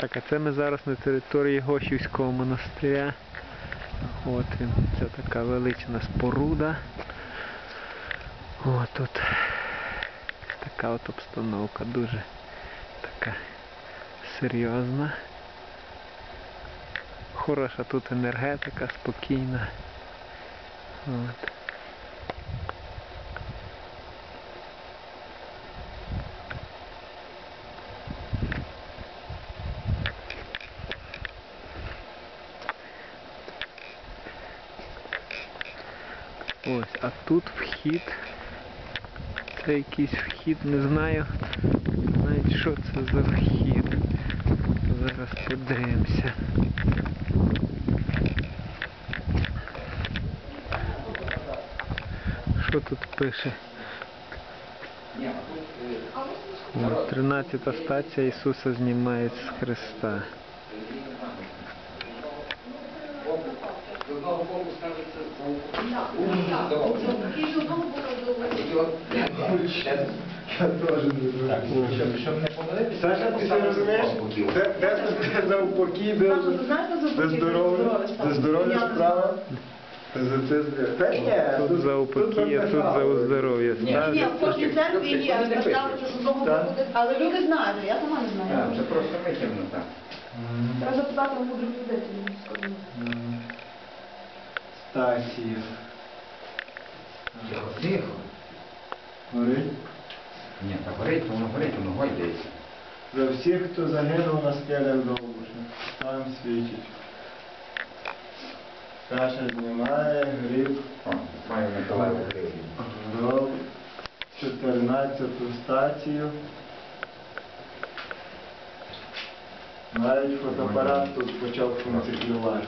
Так, а це ми зараз на території Гошівського монастиря. От він, це така велична споруда. От тут така от обстановка, дуже така серйозна. Хороша тут енергетика, спокійна. От. Ось, а тут вхід. Це якийсь вхід, не знаю навіть що це за вхід. Зараз подивимося. Що тут пише? От, 13 стація Ісуса знімають з Христа. Щоб не помилитися, Саша, ти що розумієш? Де, де, де за упокій, де, Саша, ти що за де здоров'я справа? де здоров'я не справа. За це здоров'я. Тут за упокій, а тут за оздоров'я. Ні, в кожній церкві є, що Так. буде. Але люди знають, я сама не знаю. Це просто витягнуто. Треба запитати у мудрих людей, Стасія. Тихо, тихо. Горить. Ні, так горить, воно горить, воно гойдається. За всіх, хто загинув на скелях Довбуша. Там свідчить. Саша знімає гриб. О, маю Миколаїв гривень. Гроб. 14 стацію. Навіть фотоапарат тут почав функціонувати.